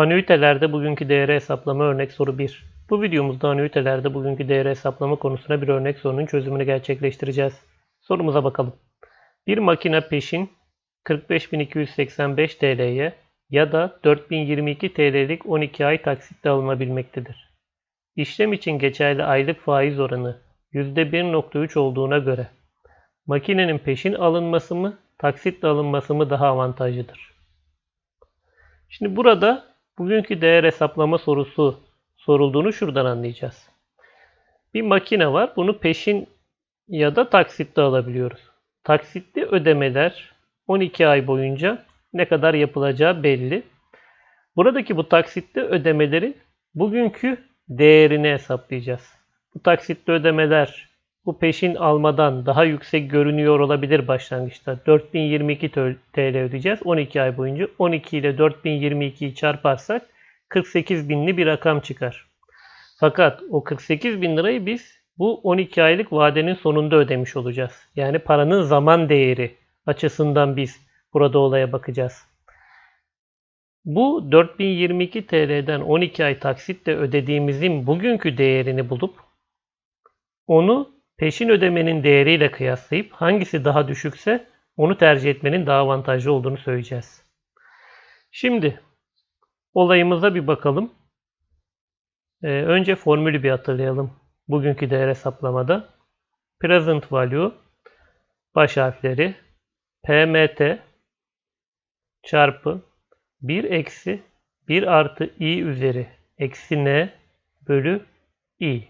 Anüitelerde bugünkü değeri hesaplama örnek soru 1. Bu videomuzda anüitelerde bugünkü değeri hesaplama konusuna bir örnek sorunun çözümünü gerçekleştireceğiz. Sorumuza bakalım. Bir makine peşin 45.285 TL'ye ya da 4022 TL'lik 12 ay taksitle alınabilmektedir. İşlem için geçerli aylık faiz oranı %1.3 olduğuna göre makinenin peşin alınması mı, taksitle alınması mı daha avantajlıdır? Şimdi burada bugünkü değer hesaplama sorusu sorulduğunu şuradan anlayacağız. Bir makine var. Bunu peşin ya da taksitle alabiliyoruz. Taksitli ödemeler 12 ay boyunca ne kadar yapılacağı belli. Buradaki bu taksitli ödemelerin bugünkü değerini hesaplayacağız. Bu taksitli ödemeler bu peşin almadan daha yüksek görünüyor olabilir başlangıçta. 4022 TL ödeyeceğiz 12 ay boyunca. 12 ile 4022'yi çarparsak 48 binli bir rakam çıkar. Fakat o 48 bin lirayı biz bu 12 aylık vadenin sonunda ödemiş olacağız. Yani paranın zaman değeri açısından biz burada olaya bakacağız. Bu 4022 TL'den 12 ay taksitle ödediğimizin bugünkü değerini bulup onu peşin ödemenin değeriyle kıyaslayıp hangisi daha düşükse onu tercih etmenin daha avantajlı olduğunu söyleyeceğiz. Şimdi olayımıza bir bakalım. Ee, önce formülü bir hatırlayalım. Bugünkü değer hesaplamada present value baş harfleri PMT çarpı 1 eksi 1 artı i üzeri eksi n bölü i.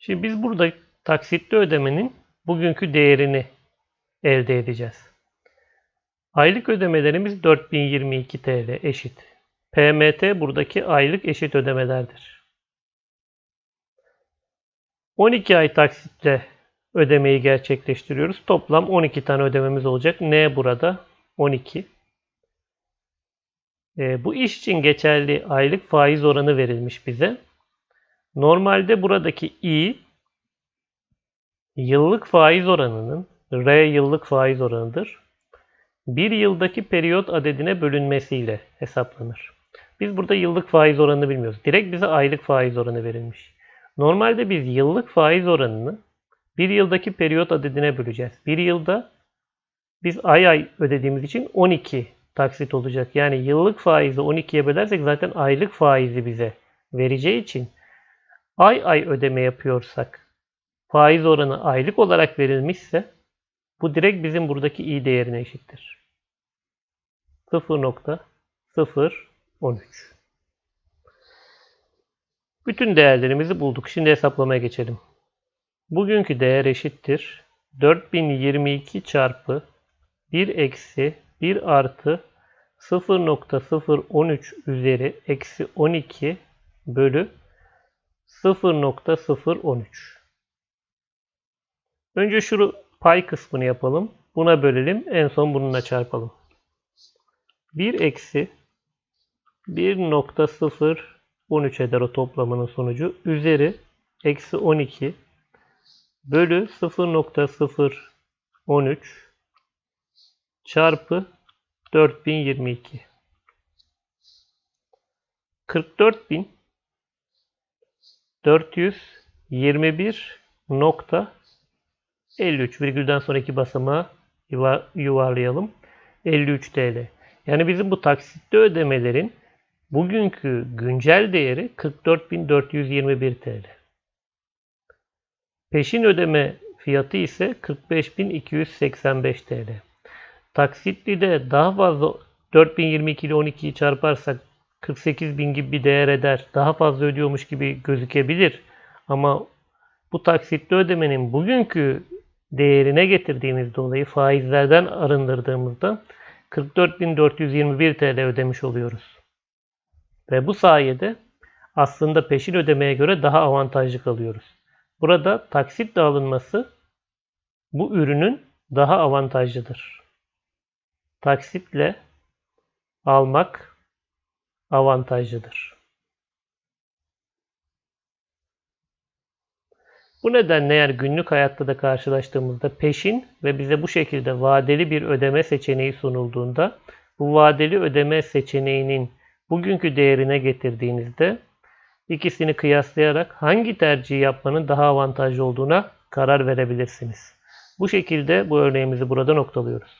Şimdi biz burada taksitli ödemenin bugünkü değerini elde edeceğiz. Aylık ödemelerimiz 4022 TL eşit. PMT buradaki aylık eşit ödemelerdir. 12 ay taksitle ödemeyi gerçekleştiriyoruz. Toplam 12 tane ödememiz olacak. N burada 12. E, bu iş için geçerli aylık faiz oranı verilmiş bize. Normalde buradaki i yıllık faiz oranının R yıllık faiz oranıdır. Bir yıldaki periyot adedine bölünmesiyle hesaplanır. Biz burada yıllık faiz oranını bilmiyoruz. Direkt bize aylık faiz oranı verilmiş. Normalde biz yıllık faiz oranını bir yıldaki periyot adedine böleceğiz. Bir yılda biz ay ay ödediğimiz için 12 taksit olacak. Yani yıllık faizi 12'ye bölersek zaten aylık faizi bize vereceği için ay ay ödeme yapıyorsak faiz oranı aylık olarak verilmişse bu direkt bizim buradaki i değerine eşittir. 0.013 Bütün değerlerimizi bulduk. Şimdi hesaplamaya geçelim. Bugünkü değer eşittir. 4022 çarpı 1 eksi 1 artı 0.013 üzeri eksi 12 bölü 0.013. Önce şu pay kısmını yapalım. Buna bölelim. En son bununla çarpalım. 1 eksi 1.013 eder o toplamının sonucu. Üzeri eksi 12 bölü 0.013 çarpı 4022. 44.000 421 nokta 53 virgülden sonraki basamağı yuvarlayalım. 53 TL. Yani bizim bu taksitli ödemelerin bugünkü güncel değeri 44.421 TL. Peşin ödeme fiyatı ise 45.285 TL. Taksitli de daha fazla 4022 ile 12'yi çarparsak 48.000 gibi bir değer eder. Daha fazla ödüyormuş gibi gözükebilir. Ama bu taksitli ödemenin bugünkü değerine getirdiğimiz dolayı faizlerden arındırdığımızda 44.421 TL ödemiş oluyoruz. Ve bu sayede aslında peşin ödemeye göre daha avantajlı kalıyoruz. Burada taksitle alınması bu ürünün daha avantajlıdır. Taksitle almak avantajlıdır. Bu nedenle eğer günlük hayatta da karşılaştığımızda peşin ve bize bu şekilde vadeli bir ödeme seçeneği sunulduğunda bu vadeli ödeme seçeneğinin bugünkü değerine getirdiğinizde ikisini kıyaslayarak hangi tercihi yapmanın daha avantajlı olduğuna karar verebilirsiniz. Bu şekilde bu örneğimizi burada noktalıyoruz.